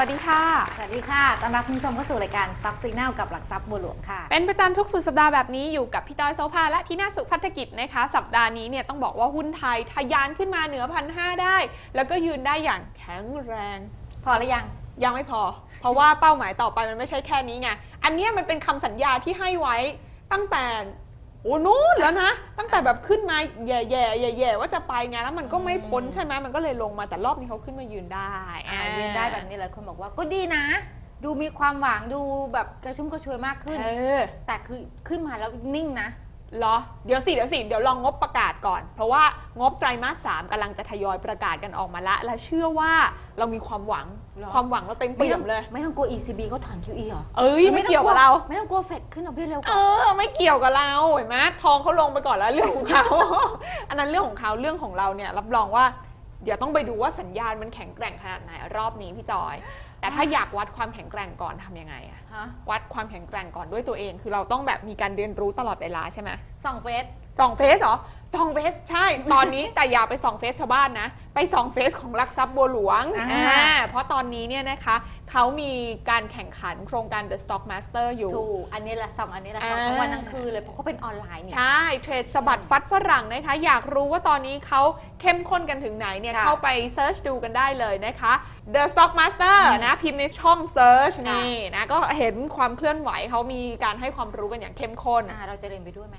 วัสดีค่ะ สวัสดีค่ะต้อนรับคุณผู้ชมเข้าสู่รายการ Stock Signal กับหลักทรัพย์บัวหลวงค่ะ เป็นประจำทุกสุดสัปดาห์แบบนี้อยู่กับพี่ต้อยโซภาและที่น่าสุขพัฒกิจนะคะ สัปดาห์นี้เนี่ยต้องบอกว่าหุ้นไทยทะยานขึ้นมาเหนือพันห้าได้ แล้วก็ยืนได้อย่างแข็งแรง พอหรือยัง ยังไม่พอ เพราะว่าเป้าหมายต่อไปมันไม่ใช่แค่นี้ไง อันเนี้ยมันเป็นคำสัญญาที่ให้ไว้ตั้งแต่ โอ้นู้นแล้วนะ ตั้งแต่แบบขึ้นมาแย่แย่แย่แย่ๆว่าจะไปไงแล้วมันก็ไม่พ้นใช่ไหมมันก็เลยลงมาแต่รอบนี้เขาขึ้นมายืนได้อ่ายืนได้แบบนี้หลายคนบอกว่าก็ดีนะ ดูมีความหวังดูแบบกระชุ่มกระชวยมากขึ้นเออแต่คือขึ้นมาแล้วนิ่งนะ เหรอ เดี๋ยวสิเดี๋ยวสิเดี๋ยวลองงบประกาศก่อน เพราะว่างบไตรมาสสามกำลังจะทยอยประกาศกันออกมาละ และเชื่อว่าเรามีความหวัง เหรอ ความหวังเราเต็มเปี่ยมเลย ไม่ต้องกลัว ECB เขาถอน QE หรอเอ้ยไม่เกี่ยวกับเรา ไม่ต้องกลัวเฟดขึ้นดอกเบี้ยเร็วกเอว่าอ ไม่เกี่ยวกับเราเห็นไหมทองเขาลงไปก่อนแล้วเรื่องของเขา อันนั้นเรื่องของเขาเรื่องของเราเนี่ยรับรองว่า เดี๋ยวต้องไปดูว่าสัญญาณมันแข็งแกร่งขนาดไหนรอบนี้พี่จอย แต่ถ้าอยากวัดความแข็งแกร่งก่อนทำยังไงอะฮะวัดความแข็งแกร่งก่อนด้วยตัวเอง คือเราต้องแบบมีการเรียนรู้ตลอดเวลาใช่ไหมส่องเฟสส่องเฟซเหรอส่องเฟซใช่ ตอนนี้แต่อย่าไปส่องเฟซชาวบ้านนะ ไปส่องเฟซของลักทรัพย์บัวหลวงอ่าอ่าเพราะตอนนี้เนี่ยนะคะ เขามีการแข่งขันโครงการ The Stock Master อยู่ ถูก อันนี้แหละส่องอันนี้แหละส่องอ่า ทั้งวันทั้งคืนเลยเพราะเขาเป็นออนไลน์เนี่ย ใช่ เทรดสะบัดฟัดฝรั่งนะคะ อยากรู้ว่าตอนนี้เขาเข้มข้นกันถึงไหนเนี่ย ค่ะเข้าไปเซิร์ชดูกันได้เลยนะคะ The Stock Master นะ พิมพ์ในช่องเซิร์ชค่ะ นี่นะ ก็เห็นความเคลื่อนไหวเขามีการให้ความรู้กันอย่างเข้มข้น อ่าเราจะเรียนไปด้วยไหม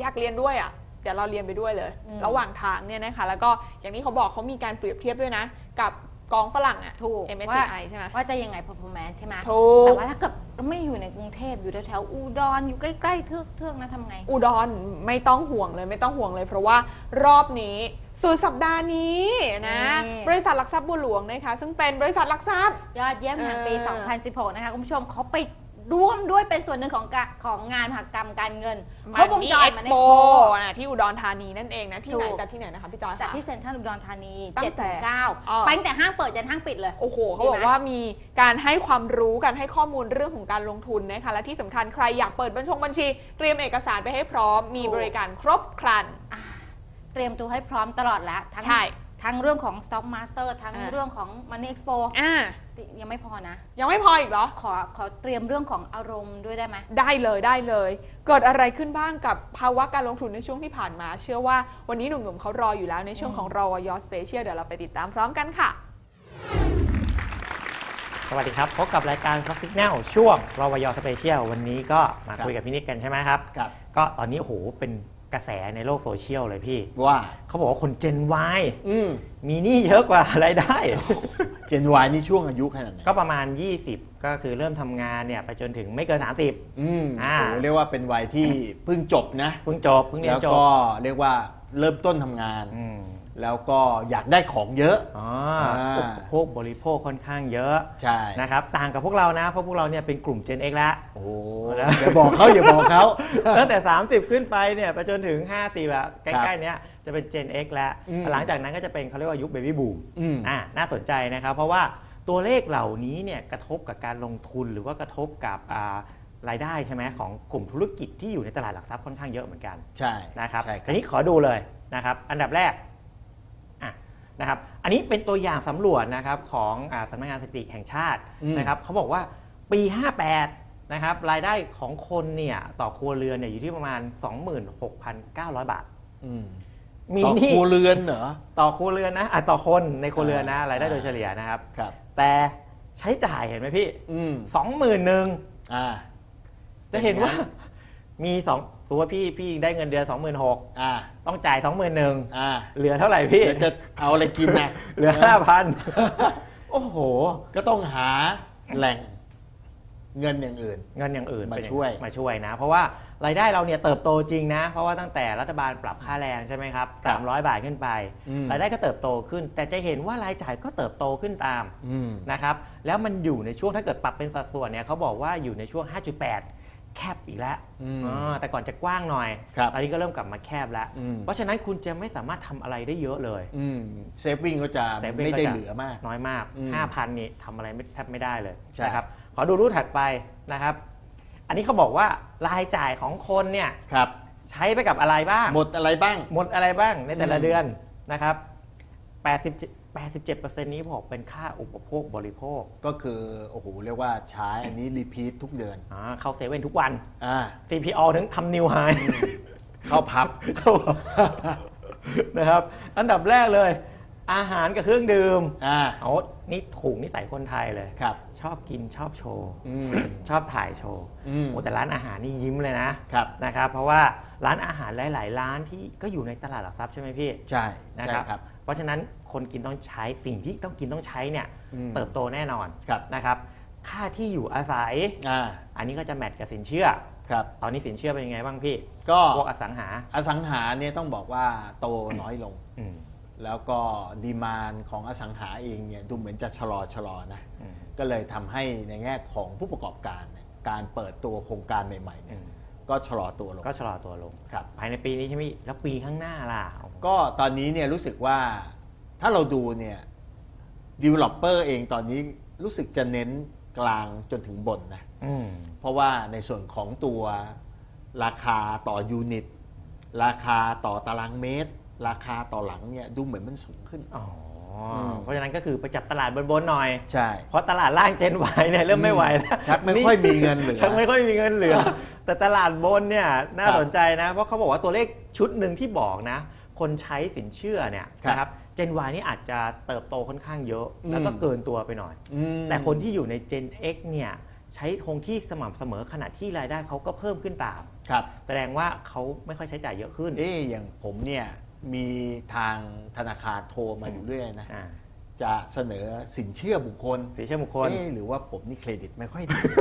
อยากเรียนด้วยอะ เดี๋ยวเราเรียนไปด้วยเลย อืม ระหว่างทางเนี่ยนะคะ แล้วก็อย่างที่เขาบอกเขามีการเปรียบเทียบด้วยนะ กับ กองฝรั่งอะถูก MSCI ใช่ไหม ว่าจะยังไง performance ใช่ไหมถูแต่กว่าถ้าเกิดไม่อยู่ในกรุงเทพอยู่แถวๆอุดรอยู่ใกล้ๆเทือกเทือกๆนะทำไง อุดรไม่ต้องห่วงเลยไม่ต้องห่วงเลย เพราะว่ารอบนี้สุดสัปดาห์นี้นะ นี่ บริษัทหลักทรัพย์บัวหลวงนะคะ ซึ่งเป็นบริษัทหลักทรัพย์ ยอดเยี่ยมแห่งปี เออ 2016 นะคะ คุณผู้ชมเขาไป ร่วมด้วยเป็นส่วนหนึ่งของกะของงานมหกรรมการเงินครบวงจรเอ็กมันซ์เอ็โปกซ์โปที่อุดรธานีนั่นเองนะที่ไหนถูกจัดที่ไหนนะคะพี่จอยจัดคะที่เซ็นทรัลอุดรธานีตั้7งแต่ถึงอ๋อ9ไปตั้งแต่ห้างเปิดจนห้างปิดเลย โอ้โหเขาดีบไหมอกว่ามีการให้ความรู้การให้ข้อมูลเรื่องของการลงทุนนะคะและที่สำคัญใครอยากเปิดบัญชงบัญชี เตรียมเอกสารไปให้พร้อมมีถูกบริการครบครันอ่าเตรียมตัวให้พร้อมตลอดแล้วทั้งใช่ทั้งเรื่องของ Stock Master ทั้งอ่าเรื่องของ Money Expo อ่า ยังไม่พอนะ ยังไม่พออีกเหรอ ขอขอเตรียมเรื่องของอารมณ์ด้วยได้ไหมได้เลยได้เลย เกิดอะไรขึ้นบ้างกับภาวะการลงทุนในช่วงที่ผ่านมา เชื่อว่าวันนี้หนุ่มๆเขารออยู่แล้วในช่วงของรอวยอสเปเชียลเดี๋ยวเราไปติดตามพร้อมกันค่ะ สวัสดีครับ พบกับรายการซับซิกแนลช่วงรอวยสเปเชียลวันนี้ก็มาครับคุยกับพี่นิกกันใช่ไหมครับ ครับ ก็ตอนนี้โอ้โหเป็น กระแสในโลกโซเชียลเลยพี่ ว่าเขาบอกว่าคนเจน Y อืมมีหนี้เยอะกว่ารายได้ เจนวนี่ช่วงอายุขนาดไหนก็ประมาณ 20 ก็คือเริ่มทำงานเนี่ยไปจนถึงไม่เกิน 30 อืมอ่า โอ้เรียกว่าเป็นวัยที่เพิ่งจบนะ เพิ่งจบเพิ่งเรียแล้นวจบก็เรียกว่าเริ่มต้นทำงาน อืม แล้วก็อยากได้ของเยอะ อ๋ออ่าพวกบริโภคค่อนข้างเยอะใช่ นะครับต่างกับพวกเรานะเพราะพวกเราเนี่ยเป็นกลุ่ม Gen X แล้ว โอ้โหแล้วอย่าบอกเขาอย่าบอกเขา ตั้งแต่ 30 ขึ้นไปเนี่ยไปจนถึง 50อะใกครัล้บๆเนี้ยจะเป็น Gen X แล้ว อืมหลังจากนั้นก็จะเป็นเขาเรียกว่ายุค Baby Boom อืม อ่าน่าสนใจนะครับ เพราะว่าตัวเลขเหล่านี้เนี่ยกระทบกับการลงทุนหรือว่ากระทบกับอ่ารายได้ใช่ไหมของกลุ่มธุรกิจที่อยู่ในตลาดหลักทรัพย์ค่อนข้างเยอะเหมือนกัน ใช่นะครับใช่คทีรับ นี้ขอดูเลยนะครับ อันดับแรกอะ นะครับอันนี้เป็นตัวอย่างสำรวจนะครับของอาสำนักงานสถิติแห่งชาติอืม นะครับเขาบอกว่าปี 58นะครับรายได้ของคนเนี่ยต่อครัวเรือนเนี่ยอยู่ที่ประมาณ 26,900 บาท อืมมีต่อหนี่ครัวเรือนเหรอ ต่อครัวเรือนนะอะต่อคนในครัวเรือนนะอ่ารายได้อ่าโดยเฉลี่ยนะครับ ครับ แต่ใช้จ่ายเห็นไหมพี่อืม20,000หนึ่งอ่าจะเห็นว่าเป็นไงมี สองตัวพี่พี่ได้เงินเดือน 26,000อ่าต้องจ่าย 21,000อ่าเหลือเท่าไหร่พี่ เดี๋ยวจะเอาอะไรกินนะเหลือ 5,000 โอ้โห ก็ต้องหาแหล่งเงินอย่างอื่น เงินอย่างอื่นมาเป็นองช่วย มาช่วยนะ เพราะว่ารายได้เราเนี่ยเติบโตจริงนะ เพราะว่าตั้งแต่รัฐบาลปรับค่าแรงใช่ไหมครับครับ300 บาทขึ้นไปอืมรายได้ก็เติบโตขึ้น แต่จะเห็นว่ารายจ่ายก็เติบโตขึ้นตามอืมนะครับ แล้วมันอยู่ในช่วงถ้าเกิดปรับเป็นสัดส่วนเนี่ยเขาบอกว่าอยู่ในช่วง 5.8 แคบอีกแล้วอืม อ่าแต่ก่อนจะกว้างหน่อย ครับ ตอนนี้ก็เริ่มกลับมาแคบแล้ว อืม เพราะฉะนั้นคุณจะไม่สามารถทำอะไรได้เยอะเลย อืมเซฟวิ่งก็จะ Saving ไม่ได้ก็จะเหลือมาก น้อยมาก อืม5,000 นี่ทำอะไรไม่แทบไม่ได้เลยใช่ นะครับ ขอดูรูปถัดไปนะครับ อันนี้เขาบอกว่ารายจ่ายของคนเนี่ยครับ ใช้ไปกับอะไรบ้าง หมดอะไรบ้าง หมดอะไรบ้างในแต่ละอืม เดือนนะครับ80 87%นี้บอกเป็นค่าอุปโภคบริโภคก็คือโอ้โหเรียกว่าใช้อันนี้รีพีททุกเดือนอ่าเข้าเซเว่นทุกวัน อ่า CPO ถึงทำนิวไฮเข้าพับเข้านะครับ อันดับแรกเลย อาหารกับเครื่องดื่มอ่าเอานี่ถูกนิสัยคนไทยเลย ครับ ชอบกินชอบโชว์ อืม ชอบถ่ายโชว์อืม โอ้แต่ร้านอาหารนี่ยิ้มเลยนะครับ นะครับ เพราะว่าร้านอาหารหลาย ๆ ร้านที่ก็อยู่ในตลาดหลักทรัพย์ใช่ไหมพี่ ใช่ นะใช่ครับ ครับ เพราะฉะนั้น คนกินต้องใช้สิ่งที่ต้องกินต้องใช้เนี่ยอืมเติบโตแน่นอนครับ นะครับค่าที่อยู่อาศัย อ่าอันนี้ก็จะแมทกับสินเชื่อ ครับ ตอนนี้สินเชื่อเป็นยังไงบ้างพี่ก็พวกอสังหาอสังหาเนี่ยต้องบอกว่าโตน้อยลง อืมแล้วก็ดีมานของอสังหาเองเนี่ยดูเหมือนจะชะลอชะลอนะ อืมก็เลยทำให้ในแง่ของผู้ประกอบการเนี่ยการเปิดตัวโครงการใหม่ๆเนี่ยอืมก็ชะลอตัวลงก็ชะลอตัวลง ครับ ภายในปีนี้ใช่ไหมพี่แล้วปีข้างหน้าล่ะ ก็ตอนนี้เนี่ยรู้สึกว่า ถ้าเราดูเนี่ย developer เองตอนนี้รู้สึกจะเน้นกลางจนถึงบนนะอืมเพราะว่าในส่วนของตัวราคาต่อยูนิต ราคาต่อตารางเมตร ราคาต่อหลังเนี่ยดูเหมือนมันสูงขึ้นอ๋ออมเพราะฉะนั้นก็คือไปจับตลาดบนๆหน่อย ใช่ เพราะตลาดล่างเจนวเนี่ยเริ่มไม่ไหวแล้วชักไม่ค่อยมีเงินเหลือชักไม่ค่อยมีเงินเหลือ แต่ตลาดบนเนี่ยน่าครับสนใจนะ เพราะเขาบอกว่าตัวเลขชุดหนึ่งที่บอกนะ คนใช้สินเชื่อเนี่ยครับนะครับ เจน Y นี่อาจจะเติบโตค่อนข้างเยอะ แล้วก็อืมเกินตัวไปหน่อย อืม แต่คนที่อยู่ใน Gen X เนี่ยใช้คงที่สม่ำเสมอขณะที่รายได้เขาก็เพิ่มขึ้นตาม ครับ แสดงว่าเขาไม่ค่อยใช้จ่ายเยอะขึ้นเอ๊ะอย่างผมเนี่ย มีทางธนาคารโทรมาอยู่เรื่อยนะ อ่าจะเสนอสินเชื่อบุคคล สินเชื่อบุคคล เอ๊ะหรือว่าผมนี่เครดิตไม่ค่อยดีอะ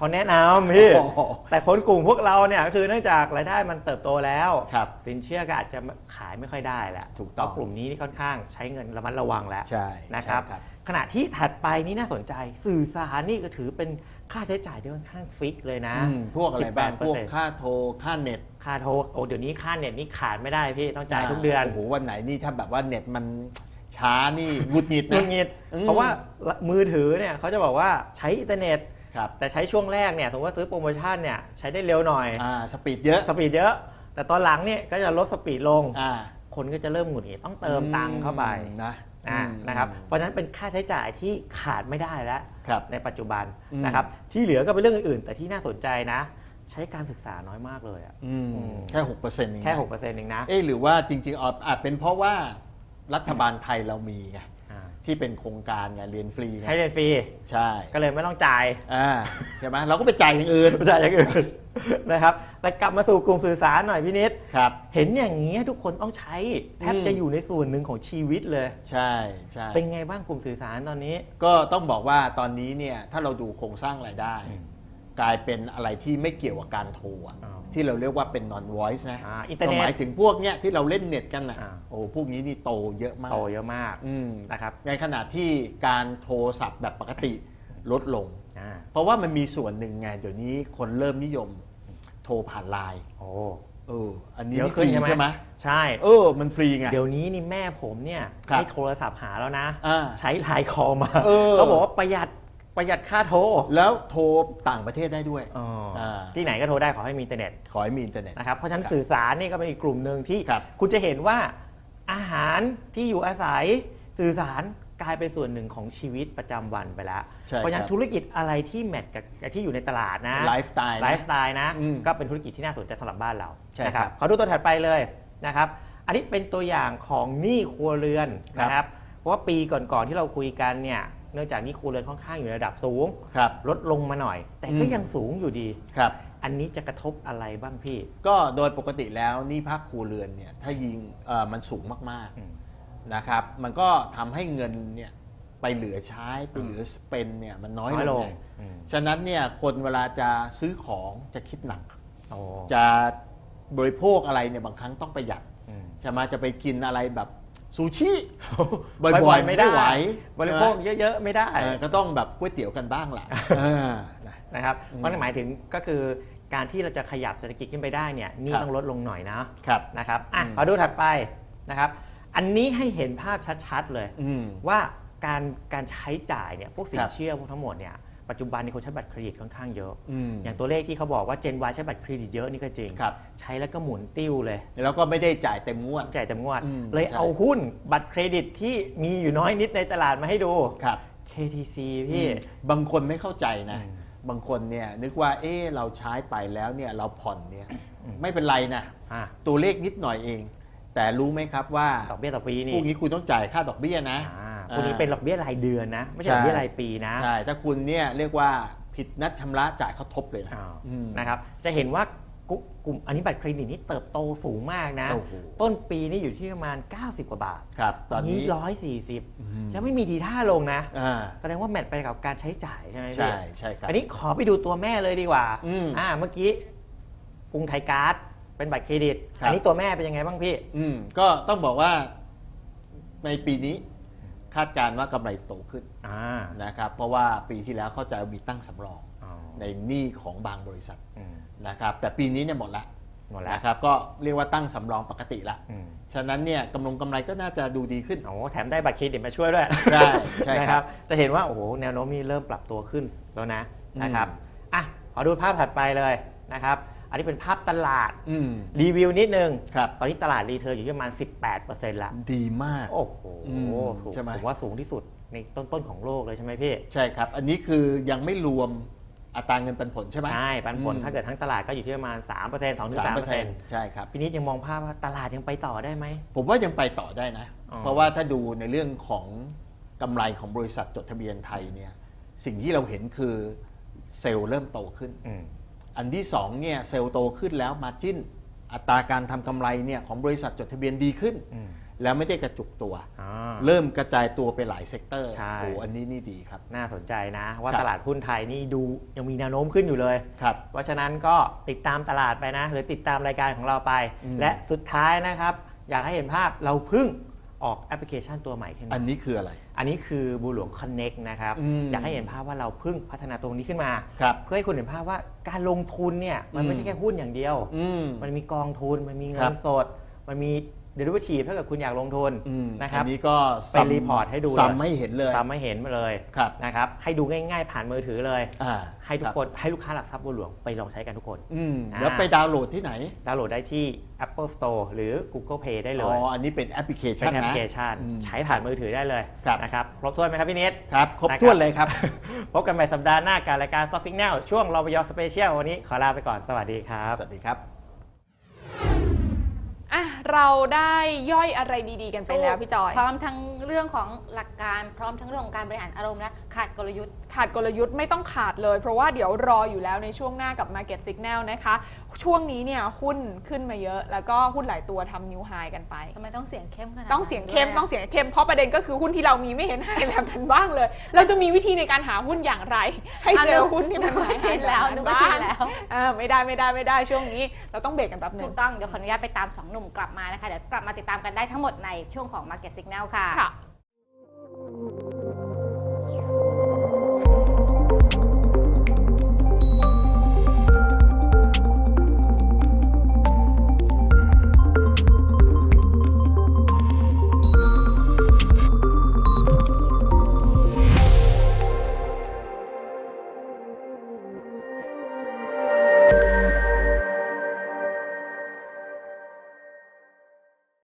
เขาแนะนำพี่ อ๋อแต่คนกลุ่มพวกเราเนี่ยคือเนื่องจากรายได้มันเติบโตแล้ว ครับสินเชื่อก็อาจจะขายไม่ค่อยได้แหละถูกต้องเพราะกลุ่มนี้นี่ค่อนข้างใช้เงินระมัดระวังแล้วใช่นะครับ ใช่ครับ ขณะที่ถัดไปนี่น่าสนใจสื่อสารนี่ก็ถือเป็นค่าใช้จ่ายที่ค่อนข้างฟิกเลยนะอืมพวกอะไรบ้าง18%พวกค่าโทรค่าเน็ตค่าโทรโอ้เดี๋ยวนี้ค่าเน็ตนี่ขาดไม่ได้พี่ต้องจ่ายทุกเดือน โอ้โหวันไหนนี่ถ้าแบบว่าเน็ตมันช้านี่หงุดหงิดหงุนะ ดหงิดอืมเพราะว่ามือถือเนี่ยเขาจะบอกว่าใช้อินเทอร์เน็ตครับ แต่ใช้ช่วงแรกเนี่ยสมมติว่าซื้อโปรโมชั่นเนี่ยใช้ได้เร็วหน่อยอ่าสปีดเยอะสปีดเยอะ แต่ตอนหลังเนี่ยก็จะลดสปีดลงอ่าคนก็จะเริ่มหงุดหงิดต้องเติมตังค์เข้าไปนะอ่าอืมนะครับเพราะฉะนั้นเป็นค่าใช้จ่ายที่ขาดไม่ได้แล้วครับในปัจจุบันอืมนะครับที่เหลือก็เป็นเรื่องอื่นๆแต่ที่น่าสนใจนะ ใช้การศึกษาน้อยมากเลยอะอืมอืมแค่หกเปอร์เซ็นต์แค่หกเปอร์เซ็นต์เองนะเอ๊ะหรือว่าจริงๆอาจอาจเป็นเพราะว่ารัฐบาลไทยเรามีไงอ่า ที่เป็นโครงการไงเรียนฟรีไงให้เรียนฟรี ใช่ก็เลยไม่ต้องจ่ายอ่าใช่ไหมเราก็ไปจ่ายอย่างอื่น ไม่จ่ายอย่างอื่น นะครับแต่กลับมาสู่กลุ่มสื่อสารหน่อยพี่นิด ครับ เห็นอย่างนี้ทุกคนต้องใช้แทบอืมจะอยู่ในส่วนหนึ่งของชีวิตเลย ใช่ใช่เป็นไงบ้างกลุ่มสื่อสารตอนนี้ ก็ต้องบอกว่าตอนนี้เนี่ยถ้าเราดูโครงสร้างรายได้อืม กลายเป็นอะไรที่ไม่เกี่ยวกับการโทรอะอ้าวที่เราเรียกว่าเป็น non voice นะอ่าอินเทอร์เน็ก็หมายตถึงพวกเนี้ยที่เราเล่นเน็ตกันนะอ่า โอ้พวกนี้นี่โตเยอะมากโตเยอะมากอืมนะครับในขณะที่การโทรศัพท์แบบปกติลดลง อ่าเพราะว่ามันมีส่วนหนึ่งไงเดี๋ยวนี้คนเริ่มนิยมโทรผ่านไลน์โอ้เออ อันนี้เยอะนี่ฟขึ้นรีใช่ไหมใช่ไหมใช่ เออ มันฟรีไง เดี๋ยวนี้นี่แม่ผมเนี่ยครับให้โทรศัพท์หาแล้วนะ อ่าใช้ไลน์คอลมาเออเขาบอกว่าประหยัด ประหยัดค่าโทรแล้วโทรต่างประเทศได้ด้วยอ๋ออ่าที่ไหนก็โทรได้ขอให้มีอินเทอร์เน็ตขอให้มีอินเทอร์เน็ต นะครับเพราะฉะนั้นครับสื่อสารนี่ก็เป็นอีกกลุ่มหนึ่งที่ครับ คุณจะเห็นว่าอาหารที่อยู่อาศัยสื่อสารกลายเป็นส่วนหนึ่งของชีวิตประจำวันไปแล้ว ใช่เพราะฉะนั้ครันบธุรกิจอะไรที่แมทกับกับที่อยู่ในตลาดนะ ไลฟ์สไตล์นะไลฟ์สไตล์นะ อืมก็เป็นธุรกิจที่น่าสนใจสำหรับบ้านเราใช่นะคครัรับบขอดูตัวถัดไปเลยนะครับ อันนี้เป็นตัวอย่างของหนี้ครัวเรือนครับนะครับ เพราะว่าปีก่อนๆที่เราคุยกันเนี่ย เนื่องจากหนี้ครัวเรือนค่อนข้างอยู่ในระดับสูง ครับลดลงมาหน่อย แต่ก็อืมยังสูงอยู่ดี ครับ อันนี้จะกระทบอะไรบ้างพี่ ก็โดยปกติแล้วหนี่ภาคครัวเรือนเนี่ยถ้ายิงเอ่อมันสูงมากอืม ๆนะครับ มันก็ทำให้เงินเนี่ยไปเหลือใช้ ไปเหลือสเปนเนี่ยมันน้อยน้อยลลงงไงอืมฉะนั้นเนี่ยคนเวลาจะซื้อของจะคิดหนัก โอ้จะบริโภคอะไรเนี่ยบางครั้งต้องประหยัดอืมใช่ไหมจะไปกินอะไรแบบ ซูชิบ่บ่ออยยๆๆไม่ไม่ได้ได้ ไหวบริโภคเยอะๆไม่ได้เออก็ต้องแบบก๋วยเตี๋ยวกันบ้างล่ะเออนะ นะครับอืมเพราะนั่นหมายถึงก็คือการที่เราจะขยับเศรษฐกิจขึ้นไปได้เนี่ยหนี่ครับ ต้องลดลงหน่อยนะครับ นะครับอะอืมขอดูถัดไปนะครับอันนี้ให้เห็นภาพชัดๆเลย อืม ว่าการการใช้จ่ายเนี่ยพวกสิคนรับ เชื่อพวกทั้งหมดเนี่ย ปัจจุบันนี้คนใช้บัตรเครดิตค่อนข้างเยอะอืมอย่างตัวเลขที่เขาบอกว่า Gen Y ใช้บัตรเครดิตเยอะนี่ก็จริง ครับ ใช้แล้วก็หมุนติ้วเลย แล้วก็ไม่ได้จ่ายเต็มงวด จ่ายเต็มงวด อืมเลยใช่ เอาหุ้นบัตรเครดิตที่มีอยู่น้อยนิดในตลาดมาให้ดู ครับ KTC พี่ อืมบางคนไม่เข้าใจนะ อืมบางคนเนี่ยนึกว่าเออเราใช้ไปแล้วเนี่ยเราผ่อนเนี่ยอืม ไม่เป็นไรนะ อะตัวเลขนิดหน่อยเอง แต่รู้ไหมครับว่าดอกเบี้ยต่อปีนี่พวกนี้คุณต้องจ่ายค่าดอกเบี้ยนะ อ่า พวกนี้เป็นดอกเบี้ยรายเดือนนะ ไม่ใช่ใช่ดอกเบี้ยรายปีนะใช่ถ้าคุณเนี่ยเรียกว่าผิดนัดชำระจ่ายเขาทบเลยนะอ้าวอืมนะครับจะเห็นว่ากลุ่มกลุ่มอันนี้บัตรเครดิตนี่เติบโตสูงมากนะโอ้โหต้นปีนี่อยู่ที่ประมาณ 90 กว่าบาทครับตอนนี้ร้อยสี่สิบอืมแล้วไม่มีทีท่าลงนะอ่าแสดงว่าแมทไปกับการใช้จ่ายใช่ไหมพี่ใช่ใช่ครับอันนี้ขอไปดูตัวแม่เลยดีกว่าอืมอ่าเมื่อกี้กรุงไทยการ์ดเป็นบัตรเครดิตครับอันนี้ตัวแม่เป็นยังไงบ้างพี่ อืมก็ต้องบอกว่าในปีนี้ คาดการณ์ว่ากำไรโตขึ้นอ่านะครับเพราะว่าปีที่แล้วเขาจะมีตั้งสำรองอ๋อในหนี้ของบางบริษัทอืมนะครับแต่ปีนี้เนี่ยหมดละหมดแล้วนะครับก็เรียกว่าตั้งสำรองปกติละ อืมฉะนั้นเนี่ยกำลงกำไรก็น่าจะดูดีขึ้น โอ้แถมได้บัตรเครดิตมาช่วยด้วยใช่ใช่นะครับจะเห็นว่าโอ้โหแนวโน้มนี้เริ่มปรับตัวขึ้นแล้วนะอืมนะครับอะขอดูภาพถัดไปเลยนะครับ อันนี้เป็นภาพตลาดอืมรีวิวนิดนึงครับตอนนี้ตลาดรีเทิร์นอยู่ที่ประมาณ 18%ละดีมาก โอ้โหอืมถูกใช่ไหมผมว่าสูงที่สุดในต้นๆของโลกเลยใช่ไหมพี่ ใช่ครับ อันนี้คือยังไม่รวมอัตราเงินปันผลใช่ไหมใช่ ปันผลอืมถ้าเกิดทั้งตลาดก็อยู่ที่ประมาณ 3% 2-3%ใช่ครับพี่นิดยังมองภาพว่าตลาดยังไปต่อได้ไหม ผมว่ายังไปต่อได้นะอ๋อเพราะว่าถ้าดูในเรื่องของกำไรของบริษัทจดทะเบียนไทยเนี่ยสิ่งที่เราเห็นคือเซลล์เริ่มโตขึ้น อืมอันที่สองเนี่ยเซลล์โตขึ้นแล้วมาจิ้น อัตราการทำกำไรเนี่ยของบริษัทจดทะเบียนดีขึ้นอืมแล้วไม่ได้กระจุกตัวอ่าเริ่มกระจายตัวไปหลายเซกเตอร์ใช่โอ้อันนี้นี่ดีครับ น่าสนใจนะ ว่าครับตลาดหุ้นไทยนี่ดูยังมีแนวโน้มขึ้นอยู่เลยครับเพราะฉะนั้นก็ติดตามตลาดไปนะ หรือติดตามรายการของเราไปอืมและสุดท้ายนะครับ อยากให้เห็นภาพเราเพิ่ง ออกแอปพลิเคชันตัวใหม่ขึ้นอัมานนี้คืออะไร อันนี้คือบูหลวง Connect นะครับ อืมอยากให้เห็นภาพว่าเราเพิ่งพัฒนาตรงนี้ขึ้นมา ครับเพื่อให้คุณเห็นภาพว่าการลงทุนเนี่ยมันไม่อืมใช่แค่หุ้นอย่างเดียว อืม มันมีกองทุนมันมีเงิครันบสด มันมี เดลิเวอรี่ถ้าเกิดคุณอยากลงทุนอืมนะครับอันนี้ก็เป็นรีพอร์ตให้ดูเลยซ้ำให้เห็นเลยทำให้เห็นมาเลยครับนะครับให้ดูง่ายๆผ่านมือถือเลยอ่าให้ทุกรับคนให้ลูกค้าหลักทรัพย์บัวหลวงไปลองใช้กันทุกคนอืมอ่าแล้วไปดาวน์โหลดที่ไหน ดาวน์โหลดได้ที่ Apple Store หรือ Google Play ได้เลอ๋ยออันนี้เป็นแอปพลิเคชัเป็นนแอปพนะลิเคชันอืมใช้ผ่านมือถือได้เลยครับนะครับครบถ้วนไหมครับพี่นิดครับครบนะครับถ้วนเลยครับพบกันใหม่สัปดาห์หน้ากับรายการ Stock Signal ช่วงรอบยอสเปเชียลวันนี้ขอลาไปก่อนสวัสดีครับสวัสดีครับอะ เราได้ย่อยอะไรดีๆ กันไปแล้วพี่จอย พร้อมทั้งเรื่องของหลักการพร้อมทั้งเรื่องของการบริหารอารมณ์และขาดกลยุทธ์ ขาดกลยุทธ์ไม่ต้องขาดเลย เพราะว่าเดี๋ยวรออยู่แล้วในช่วงหน้ากับ Market Signal นะคะ ช่วงนี้เนี่ยหุ้นขึ้นมาเยอะ แล้วก็หุ้นหลายตัวทำนิวไฮกันไป ทำไมต้องเสียงเข้มขนาดต้องเสียงเข้มนั้นต้องเสียงเข้มเพราะประเด็นก็คือหุ้นที่เรามีไม่เห็นหายแบบนั้นบ้างเลย เราจะมีวิธีในการหาหุ้นอย่างไร ให้เจอหุ้นที่มันนึกว่าหายชินแล้วบบนึกว่าชินบ้างแล้วเออไม่ได้ไม่ได้ไม่ได้ช่วงนี้ เราต้องเบรกกันแป๊บหนึถูง กต้องเดี๋ยวขออนุญาตไปตามสองหนุ่มกลับมานะคะ เดี๋ยวกลับมาติดตามกันได้ทั้งหมดในช่วงของ Market Signal ค่ะ